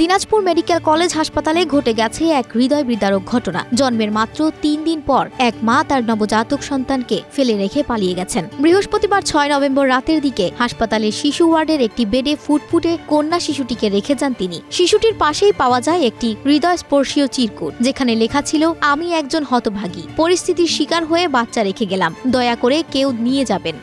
Dinajpur medical college হাসপাতালে ঘটে গেছে এক হৃদয় বিদারক ঘটনা। জন্মের মাত্র তিন দিন পর এক মা তার নবজাতক সন্তানকে ফেলে রেখে পালিয়ে গেছেন। বৃহস্পতিবার ছয় নভেম্বর রাতের দিকে হাসপাতালের শিশু ওয়ার্ডের একটি বেডে ফুটফুটে কন্যা শিশুটিকে রেখে যান তিনি। শিশুটির পাশেই পাওয়া যায় একটি হৃদয়স্পর্শীয় চিরকুট, যেখানে লেখা ছিল, আমি একজন হতভাগী। পরিস্থিতির শিকার হয়ে বাচ্চা রেখে গেলাম। দয়া করে কেউ নিয়ে যাবেন।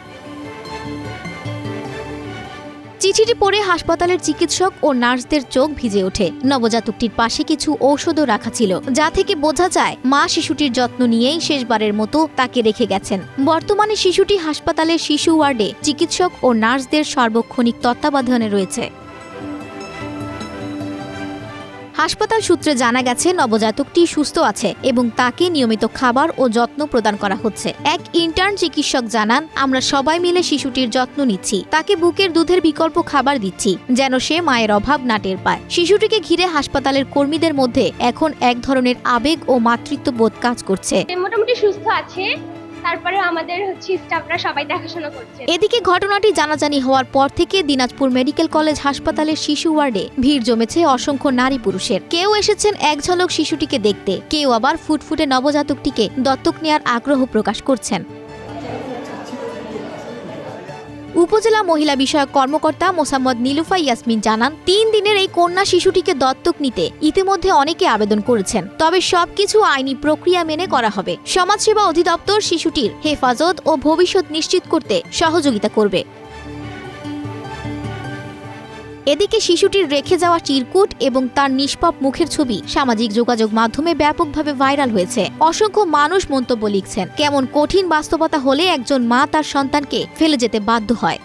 চিঠিটি পড়ে হাসপাতালের চিকিৎসক ও নার্সদের চোখ ভিজে ওঠে। নবজাতকটির পাশে কিছু ঔষধও রাখা ছিল, যা থেকে বোঝা যায় মা শিশুটির যত্ন নিয়েই শেষবারের মতো তাকে রেখে গেছেন। বর্তমানে শিশুটি হাসপাতালের শিশু ওয়ার্ডে চিকিৎসক ও নার্সদের সার্বক্ষণিক তত্ত্বাবধানে রয়েছে। হাসপাতাল সূত্রে জানা গেছে নবজাতকটি সুস্থ আছে এবং তাকে নিয়মিত খাবার ও যত্ন প্রদান করা হচ্ছে। এক ইন্টার্ন চিকিৎসক জানান, আমরা সবাই মিলে শিশুটির যত্ন নিচ্ছি। তাকে বুকের দুধের বিকল্প খাবার দিচ্ছি, যেন সে মায়ের অভাব না টের পায়। শিশুটিকে ঘিরে হাসপাতালের কর্মীদের মধ্যে এখন এক ধরনের আবেগ ও মাতৃত্ব বোধ কাজ করছে। মোটামুটি সুস্থ আছে। তারপরে আমাদের হচ্ছে স্টাফরা সবাই দেখাশোনা করছে। এদিকে ঘটনাটি জানাজানি হওয়ার পর থেকে দিনাজপুর মেডিকেল কলেজ হাসপাতালের শিশু ওয়ার্ডে ভিড় জমেছে অসংখ্য নারী পুরুষের। কেউ এসেছেন এক ঝলক শিশুটিকে দেখতে, কেউ আবার ফুটফুটে নবজাতকটিকে দত্তক নেয়ার আগ্রহ প্রকাশ করছেন। উপজেলা মহিলা বিষয়ক কর্মকর্তা মোসাম্মদ নীলুফা ইয়াসমিন জানান, তিন দিনের এই কন্যা শিশুটিকে দত্তক নিতে ইতিমধ্যে অনেকে আবেদন করেছেন। তবে সবকিছু আইনি প্রক্রিয়া মেনে করা হবে। সমাজসেবা অধিদপ্তর শিশুটির হেফাজত ও ভবিষ্যৎ নিশ্চিত করতে সহযোগিতা করবে। এদিকে শিশুটির রেখে যাওয়া চিরকুট এবং তার নিষ্পাপ মুখের ছবি সামাজিক যোগাযোগ মাধ্যমে ব্যাপকভাবে ভাইরাল হয়েছে। অসংখ্য মানুষ মন্তব্য লিখছেন, কেমন কঠিন বাস্তবতা হলে একজন মা তার সন্তানকে ফেলে যেতে বাধ্য হয়।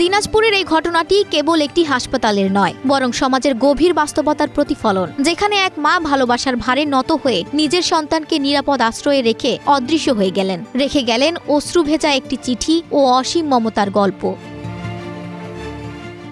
দিনাজপুরের এই ঘটনাটি কেবল একটি হাসপাতালের নয়, বরং সমাজের গভীর বাস্তবতার প্রতিফলন, যেখানে এক মা ভালোবাসার ভারে নত হয়ে নিজের সন্তানকে নিরাপদ আশ্রয়ে রেখে অদৃশ্য হয়ে গেলেন। রেখে গেলেন অশ্রু ভেজা একটি চিঠি ও অসীম মমতার গল্প।